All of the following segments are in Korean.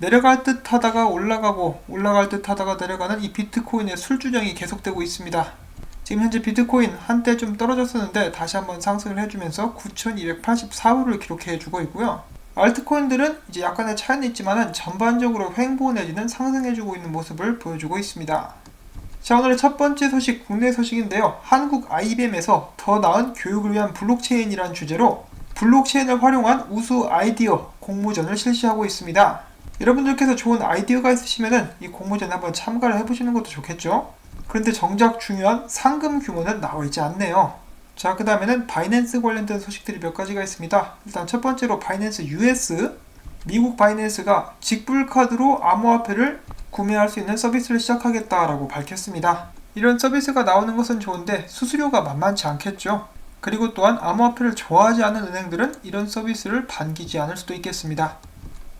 내려갈 듯 하다가 올라가고 올라갈 듯 하다가 내려가는 이 비트코인의 술주정이 계속되고 있습니다. 지금 현재 비트코인 한때 좀 떨어졌었는데 다시 한번 상승을 해주면서 9284불을 기록해 주고 있고요. 알트코인들은 이제 약간의 차이는 있지만 전반적으로 횡보 내지는 상승해주고 있는 모습을 보여주고 있습니다. 자 오늘의 첫 번째 소식 국내 소식인데요. 한국 IBM에서 더 나은 교육을 위한 블록체인이란 주제로 블록체인을 활용한 우수 아이디어 공모전을 실시하고 있습니다. 여러분들께서 좋은 아이디어가 있으시면 이 공모전에 한번 참가를 해보시는 것도 좋겠죠. 그런데 정작 중요한 상금 규모는 나와 있지 않네요. 자, 그 다음에는 바이낸스 관련된 소식들이 몇 가지가 있습니다. 일단 첫 번째로 바이낸스 US, 미국 바이낸스가 직불카드로 암호화폐를 구매할 수 있는 서비스를 시작하겠다라고 밝혔습니다. 이런 서비스가 나오는 것은 좋은데 수수료가 만만치 않겠죠. 그리고 또한 암호화폐를 좋아하지 않는 은행들은 이런 서비스를 반기지 않을 수도 있겠습니다.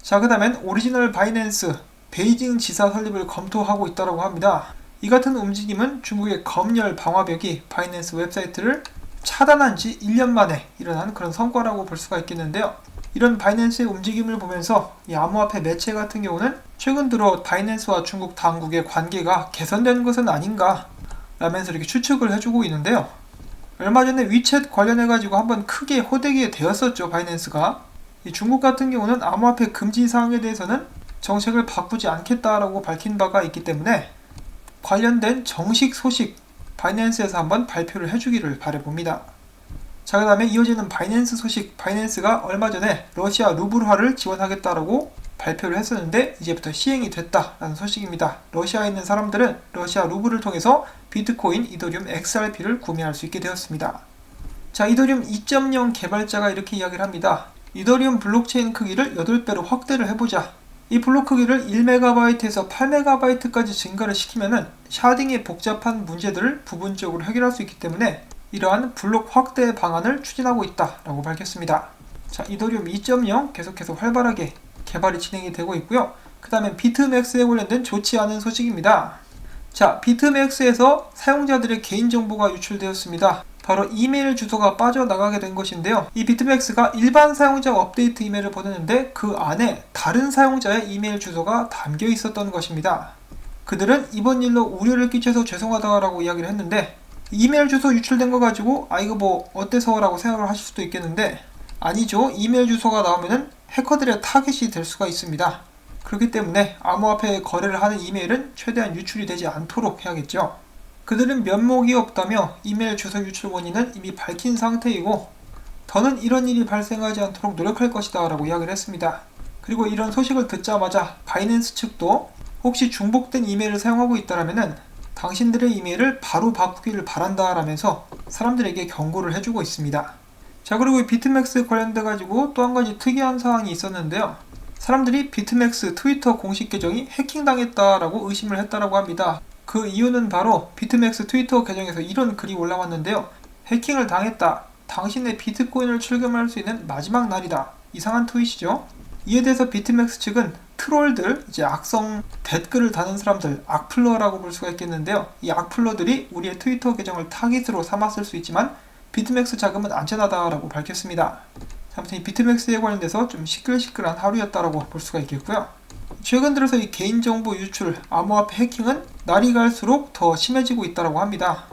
자, 그 다음엔 오리지널 바이낸스 베이징 지사 설립을 검토하고 있다고 합니다. 이 같은 움직임은 중국의 검열 방화벽이 바이낸스 웹사이트를 차단한 지 1년 만에 일어난 그런 성과라고 볼 수가 있겠는데요. 이런 바이낸스의 움직임을 보면서 이 암호화폐 매체 같은 경우는 최근 들어 바이낸스와 중국 당국의 관계가 개선되는 것은 아닌가 라면서 이렇게 추측을 해주고 있는데요. 얼마 전에 위챗 관련해가지고 한번 크게 호되게 되었었죠, 바이낸스가. 중국 같은 경우는 암호화폐 금지 사항에 대해서는 정책을 바꾸지 않겠다라고 밝힌 바가 있기 때문에 관련된 정식 소식 바이낸스에서 한번 발표를 해주기를 바래봅니다. 자, 그 다음에 이어지는 바이낸스 소식. 바이낸스가 얼마 전에 러시아 루블화를 지원하겠다라고 발표를 했었는데 이제부터 시행이 됐다라는 소식입니다. 러시아에 있는 사람들은 러시아 루블을 통해서 비트코인, 이더리움, XRP를 구매할 수 있게 되었습니다. 자, 이더리움 2.0 개발자가 이렇게 이야기를 합니다. 이더리움 블록체인 크기를 8배로 확대를 해보자. 이 블록 크기를 1MB에서 8MB까지 증가를 시키면은 샤딩의 복잡한 문제들을 부분적으로 해결할 수 있기 때문에 이러한 블록 확대 방안을 추진하고 있다라고 밝혔습니다. 자, 이더리움 2.0 계속해서 활발하게 개발이 진행이 되고 있고요. 그 다음에 비트맥스에 관련된 좋지 않은 소식입니다. 자, 비트맥스에서 사용자들의 개인정보가 유출되었습니다. 바로 이메일 주소가 빠져나가게 된 것인데요. 이 비트맥스가 일반 사용자 업데이트 이메일을 보냈는데 그 안에 다른 사용자의 이메일 주소가 담겨 있었던 것입니다. 그들은 이번 일로 우려를 끼쳐서 죄송하다라고 이야기를 했는데 이메일 주소 유출된 거 가지고 아 이거 뭐 어때서 라고 생각을 하실 수도 있겠는데 아니죠. 이메일 주소가 나오면은 해커들의 타겟이 될 수가 있습니다. 그렇기 때문에 암호화폐 거래를 하는 이메일은 최대한 유출이 되지 않도록 해야겠죠. 그들은 면목이 없다며 이메일 주소 유출 원인은 이미 밝힌 상태이고 더는 이런 일이 발생하지 않도록 노력할 것이다 라고 이야기를 했습니다. 그리고 이런 소식을 듣자마자 바이낸스 측도 혹시 중복된 이메일을 사용하고 있다면 당신들의 이메일을 바로 바꾸기를 바란다 라면서 사람들에게 경고를 해주고 있습니다. 자 그리고 비트맥스 관련돼 가지고 또 한 가지 특이한 사항이 있었는데요. 사람들이 비트맥스 트위터 공식 계정이 해킹당했다라고 의심을 했다라고 합니다. 그 이유는 바로 비트맥스 트위터 계정에서 이런 글이 올라왔는데요. 해킹을 당했다. 당신의 비트코인을 출금할 수 있는 마지막 날이다. 이상한 트윗이죠. 이에 대해서 비트맥스 측은 트롤들, 이제 악성 댓글을 다는 사람들, 악플러라고 볼 수가 있겠는데요. 이 악플러들이 우리의 트위터 계정을 타깃으로 삼았을 수 있지만 비트맥스 자금은 안전하다라고 밝혔습니다. 아무튼 이 비트맥스에 관련돼서 좀 시끌시끌한 하루였다라고 볼 수가 있겠고요. 최근 들어서 이 개인정보 유출, 암호화폐 해킹은 날이 갈수록 더 심해지고 있다고 합니다.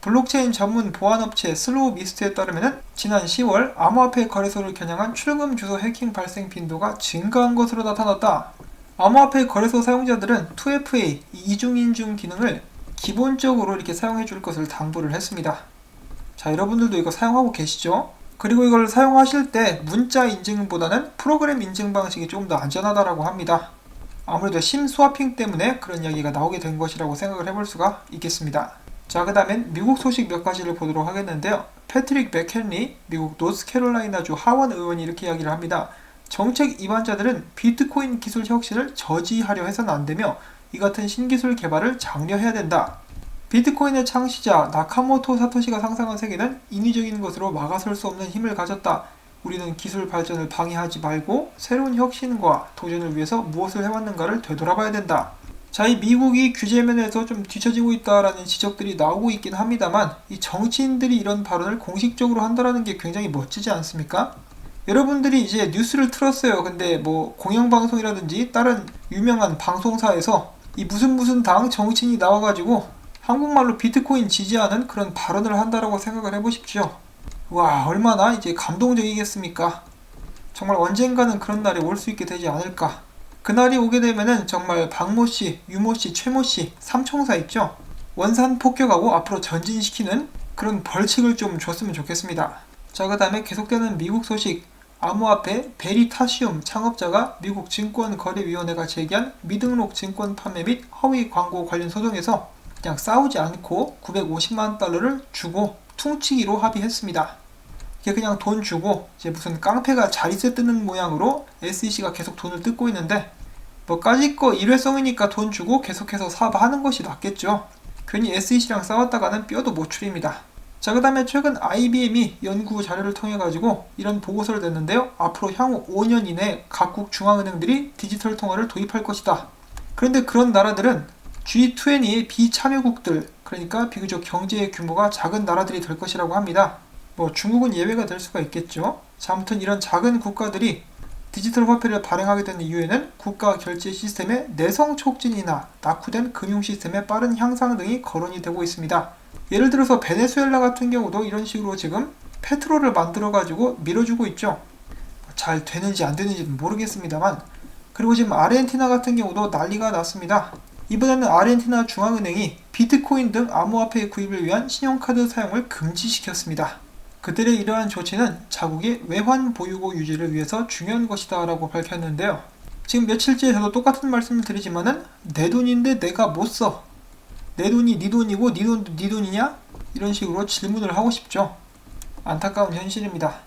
블록체인 전문 보안업체 슬로우 미스트에 따르면 지난 10월 암호화폐 거래소를 겨냥한 출금 주소 해킹 발생 빈도가 증가한 것으로 나타났다. 암호화폐 거래소 사용자들은 2FA 이중인증 기능을 기본적으로 이렇게 사용해 줄 것을 당부를 했습니다. 자, 여러분들도 이거 사용하고 계시죠? 그리고 이걸 사용하실 때 문자 인증보다는 프로그램 인증 방식이 조금 더 안전하다고 합니다. 아무래도 심 스와핑 때문에 그런 이야기가 나오게 된 것이라고 생각을 해볼 수가 있겠습니다. 자, 그 다음엔 미국 소식 몇 가지를 보도록 하겠는데요. 패트릭 맥켄리, 미국 노스캐롤라이나주 하원 의원이 이렇게 이야기를 합니다. 정책 입안자들은 비트코인 기술 혁신을 저지하려 해서는 안 되며 이 같은 신기술 개발을 장려해야 된다. 비트코인의 창시자 나카모토 사토시가 상상한 세계는 인위적인 것으로 막아설 수 없는 힘을 가졌다. 우리는 기술 발전을 방해하지 말고 새로운 혁신과 도전을 위해서 무엇을 해왔는가를 되돌아봐야 된다. 자, 이 미국이 규제 면에서 좀 뒤처지고 있다라는 지적들이 나오고 있긴 합니다만 이 정치인들이 이런 발언을 공식적으로 한다라는 게 굉장히 멋지지 않습니까? 여러분들이 이제 뉴스를 틀었어요. 근데 뭐 공영방송이라든지 다른 유명한 방송사에서 이 무슨 무슨 당 정치인이 나와가지고 한국말로 비트코인 지지하는 그런 발언을 한다라고 생각을 해보십시오. 와, 얼마나 이제 감동적이겠습니까? 정말 언젠가는 그런 날이 올 수 있게 되지 않을까. 그날이 오게 되면은 정말 박모 씨, 유모 씨, 최모 씨, 삼총사 있죠? 원산 폭격하고 앞으로 전진시키는 그런 벌칙을 좀 줬으면 좋겠습니다. 자, 그 다음에 계속되는 미국 소식. 암호화폐 베리타시움 창업자가 미국 증권거래위원회가 제기한 미등록 증권 판매 및 허위 광고 관련 소송에서 그냥 싸우지 않고 950만 달러를 주고 퉁치기로 합의했습니다. 이게 그냥 돈 주고 이제 무슨 깡패가 자리세 뜨는 모양으로 SEC가 계속 돈을 뜯고 있는데 뭐 까짓 거 일회성이니까 돈 주고 계속해서 사업하는 것이 낫겠죠. 괜히 SEC랑 싸웠다가는 뼈도 못 추립니다. 자, 그 다음에 최근 IBM이 연구 자료를 통해 가지고 이런 보고서를 냈는데요. 앞으로 향후 5년 이내 각국 중앙은행들이 디지털 통화를 도입할 것이다. 그런데 그런 나라들은 G20의 비참여국들, 그러니까 비교적 경제 규모가 작은 나라들이 될 것이라고 합니다. 뭐 중국은 예외가 될 수가 있겠죠. 자, 아무튼 이런 작은 국가들이 디지털 화폐를 발행하게 된 이유에는 국가 결제 시스템의 내성 촉진이나 낙후된 금융 시스템의 빠른 향상 등이 거론이 되고 있습니다. 예를 들어서 베네수엘라 같은 경우도 이런 식으로 지금 페트롤을 만들어 가지고 밀어주고 있죠. 잘 되는지 안 되는지는 모르겠습니다만 그리고 지금 아르헨티나 같은 경우도 난리가 났습니다. 이번에는 아르헨티나 중앙은행이 비트코인 등 암호화폐 구입을 위한 신용카드 사용을 금지시켰습니다. 그들의 이러한 조치는 자국의 외환 보유고 유지를 위해서 중요한 것이다 라고 밝혔는데요. 지금 며칠째 저도 똑같은 말씀을 드리지만은 내 돈인데 내가 못 써. 내 돈이 네 돈이고 네 돈도 네 돈이냐? 이런 식으로 질문을 하고 싶죠. 안타까운 현실입니다.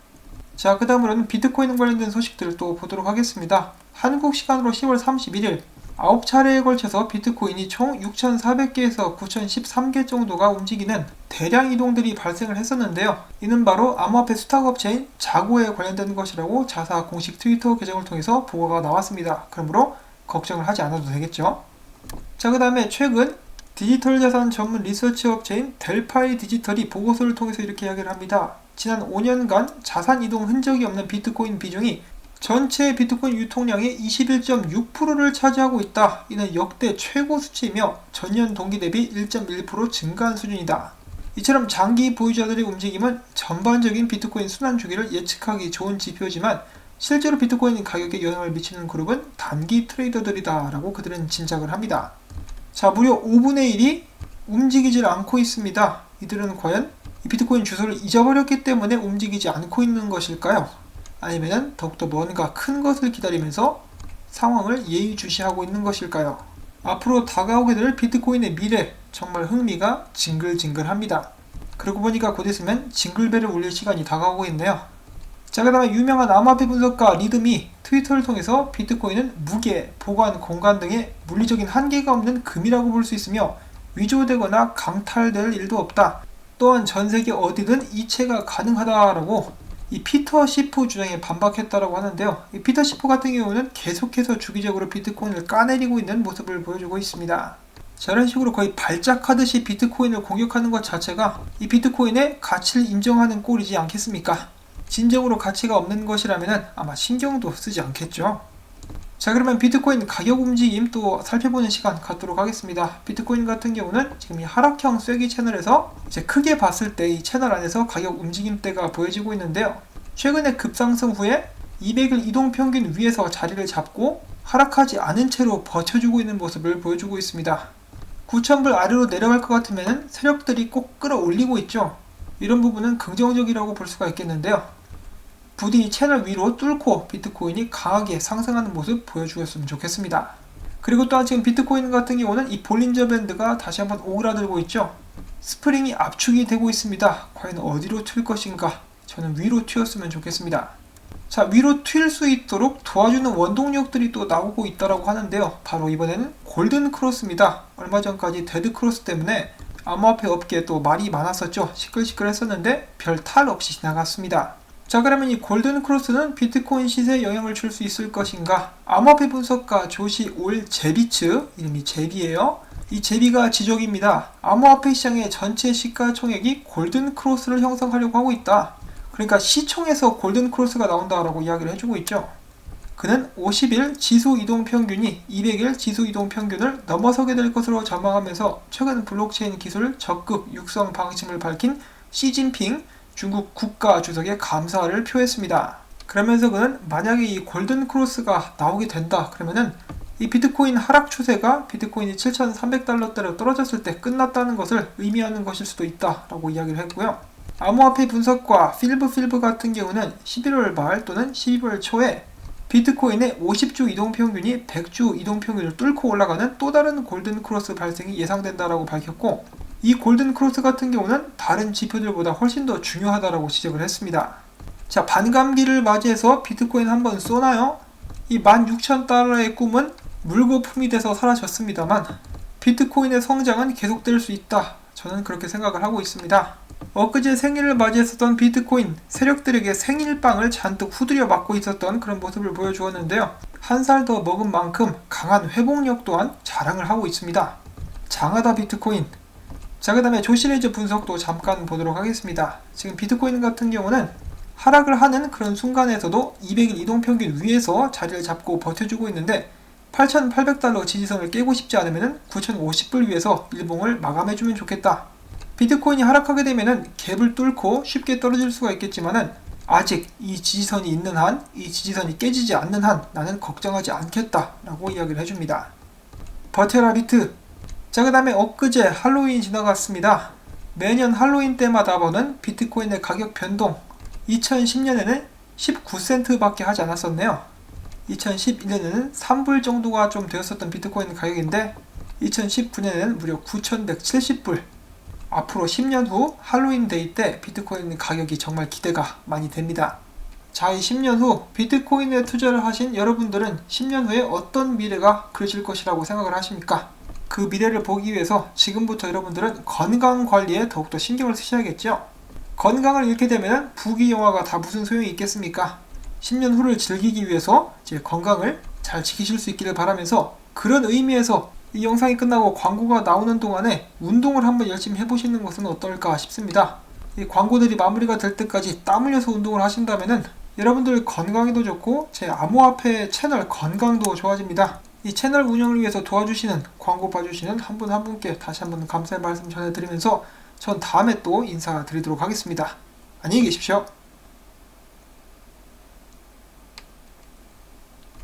자, 그 다음으로는 비트코인 관련된 소식들을 또 보도록 하겠습니다. 한국 시간으로 10월 31일 9차례에 걸쳐서 비트코인이 총 6,400개에서 9,013개 정도가 움직이는 대량 이동들이 발생을 했었는데요. 이는 바로 암호화폐 수탁업체인 자고에 관련된 것이라고 자사 공식 트위터 계정을 통해서 보고가 나왔습니다. 그러므로 걱정을 하지 않아도 되겠죠. 자, 그 다음에 최근 디지털 자산 전문 리서치 업체인 델파이 디지털이 보고서를 통해서 이렇게 이야기를 합니다. 지난 5년간 자산 이동 흔적이 없는 비트코인 비중이 전체 비트코인 유통량의 21.6%를 차지하고 있다. 이는 역대 최고 수치이며 전년 동기 대비 1.1% 증가한 수준이다. 이처럼 장기 보유자들의 움직임은 전반적인 비트코인 순환 주기를 예측하기 좋은 지표지만 실제로 비트코인 가격에 영향을 미치는 그룹은 단기 트레이더들이다라고 그들은 짐작을 합니다. 자, 무려 5분의 1이 움직이질 않고 있습니다. 이들은 과연 비트코인 주소를 잊어버렸기 때문에 움직이지 않고 있는 것일까요? 아니면 더욱더 뭔가 큰 것을 기다리면서 상황을 예의주시하고 있는 것일까요? 앞으로 다가오게 될 비트코인의 미래 정말 흥미가 징글징글합니다. 그러고 보니까 곧 있으면 징글벨을 울릴 시간이 다가오고 있네요. 자, 그 다음에 유명한 암호화폐 분석가 리듬이 트위터를 통해서 비트코인은 무게, 보관, 공간 등의 물리적인 한계가 없는 금이라고 볼 수 있으며 위조되거나 강탈될 일도 없다. 또한 전 세계 어디든 이체가 가능하다라고 이 피터 시프 주장에 반박했다라고 하는데요. 이 피터 시프 같은 경우는 계속해서 주기적으로 비트코인을 까내리고 있는 모습을 보여주고 있습니다. 저런 식으로 거의 발작하듯이 비트코인을 공격하는 것 자체가 이 비트코인의 가치를 인정하는 꼴이지 않겠습니까? 진정으로 가치가 없는 것이라면 아마 신경도 쓰지 않겠죠. 자 그러면 비트코인 가격 움직임 또 살펴보는 시간 갖도록 하겠습니다. 비트코인 같은 경우는 지금 이 하락형 쐐기 채널에서 이제 크게 봤을 때 이 채널 안에서 가격 움직임대가 보여지고 있는데요. 최근에 급상승 후에 200일 이동 평균 위에서 자리를 잡고 하락하지 않은 채로 버텨주고 있는 모습을 보여주고 있습니다. 9,000불 아래로 내려갈 것 같으면 세력들이 꼭 끌어올리고 있죠. 이런 부분은 긍정적이라고 볼 수가 있겠는데요. 부디 채널 위로 뚫고 비트코인이 강하게 상승하는 모습 보여주었으면 좋겠습니다. 그리고 또한 지금 비트코인 같은 경우는 이 볼린저 밴드가 다시 한번 오그라들고 있죠. 스프링이 압축이 되고 있습니다. 과연 어디로 튈 것인가? 저는 위로 튀었으면 좋겠습니다. 자, 위로 튈 수 있도록 도와주는 원동력들이 또 나오고 있다라고 하는데요. 바로 이번에는 골든 크로스입니다. 얼마 전까지 데드 크로스 때문에 암호화폐 업계에 또 말이 많았었죠. 시끌시끌했었는데 별 탈 없이 지나갔습니다. 자 그러면 이 골든 크로스는 비트코인 시세에 영향을 줄 수 있을 것인가? 암호화폐 분석가 조시 올 제비츠 이름이 제비예요. 이 제비가 지적입니다. 암호화폐 시장의 전체 시가총액이 골든 크로스를 형성하려고 하고 있다. 그러니까 시총에서 골든 크로스가 나온다라고 이야기를 해주고 있죠. 그는 50일 지수 이동 평균이 200일 지수 이동 평균을 넘어서게 될 것으로 전망하면서 최근 블록체인 기술 적극 육성 방침을 밝힌 시진핑 중국 국가 주석에 감사를 표했습니다. 그러면서 그는 만약에 이 골든 크로스가 나오게 된다 그러면은 이 비트코인 하락 추세가 비트코인이 7,300달러대로 떨어졌을 때 끝났다는 것을 의미하는 것일 수도 있다라고 이야기를 했고요. 암호화폐 분석과 필브 필브 같은 경우는 11월 말 또는 12월 초에 비트코인의 50주 이동 평균이 100주 이동 평균을 뚫고 올라가는 또 다른 골든 크로스 발생이 예상된다라고 밝혔고 이 골든 크로스 같은 경우는 다른 지표들보다 훨씬 더 중요하다라고 지적을 했습니다. 자, 반감기를 맞이해서 비트코인 한번 쏘나요? 이 16,000달러의 꿈은 물거품이 돼서 사라졌습니다만 비트코인의 성장은 계속될 수 있다. 저는 그렇게 생각을 하고 있습니다. 엊그제 생일을 맞이했었던 비트코인 세력들에게 생일빵을 잔뜩 후드려 맞고 있었던 그런 모습을 보여주었는데요. 한 살 더 먹은 만큼 강한 회복력 또한 자랑을 하고 있습니다. 장하다 비트코인. 자, 그 다음에 조시레이즈 분석도 잠깐 보도록 하겠습니다. 지금 비트코인 같은 경우는 하락을 하는 그런 순간에서도 200일 이동평균 위에서 자리를 잡고 버텨주고 있는데 8,800달러 지지선을 깨고 싶지 않으면 9,050불 위에서 일봉을 마감해주면 좋겠다. 비트코인이 하락하게 되면은 갭을 뚫고 쉽게 떨어질 수가 있겠지만은 아직 이 지지선이 있는 한, 이 지지선이 깨지지 않는 한 나는 걱정하지 않겠다라고 이야기를 해줍니다. 버테라 비트. 자, 그 다음에 엊그제 할로윈 지나갔습니다. 매년 할로윈 때마다 보는 비트코인의 가격 변동. 2010년에는 19센트 밖에 하지 않았었네요. 2011년에는 3불 정도가 좀 되었었던 비트코인 가격인데 2019년에는 무려 9,170불. 앞으로 10년 후 할로윈 데이 때 비트코인 가격이 정말 기대가 많이 됩니다. 자, 이 10년 후 비트코인에 투자를 하신 여러분들은 10년 후에 어떤 미래가 그려질 것이라고 생각을 하십니까? 그 미래를 보기 위해서 지금부터 여러분들은 건강 관리에 더욱더 신경을 쓰셔야겠죠? 건강을 잃게 되면 부귀 영화가 다 무슨 소용이 있겠습니까? 10년 후를 즐기기 위해서 제 건강을 잘 지키실 수 있기를 바라면서 그런 의미에서 이 영상이 끝나고 광고가 나오는 동안에 운동을 한번 열심히 해보시는 것은 어떨까 싶습니다. 이 광고들이 마무리가 될 때까지 땀 흘려서 운동을 하신다면은 여러분들 건강에도 좋고 제 암호화폐 채널 건강도 좋아집니다. 이 채널 운영을 위해서 도와주시는 광고 봐주시는 한분한 분께 다시 한번 감사의 말씀 전해드리면서 전 다음에 또 인사드리도록 하겠습니다. 안녕히 계십시오.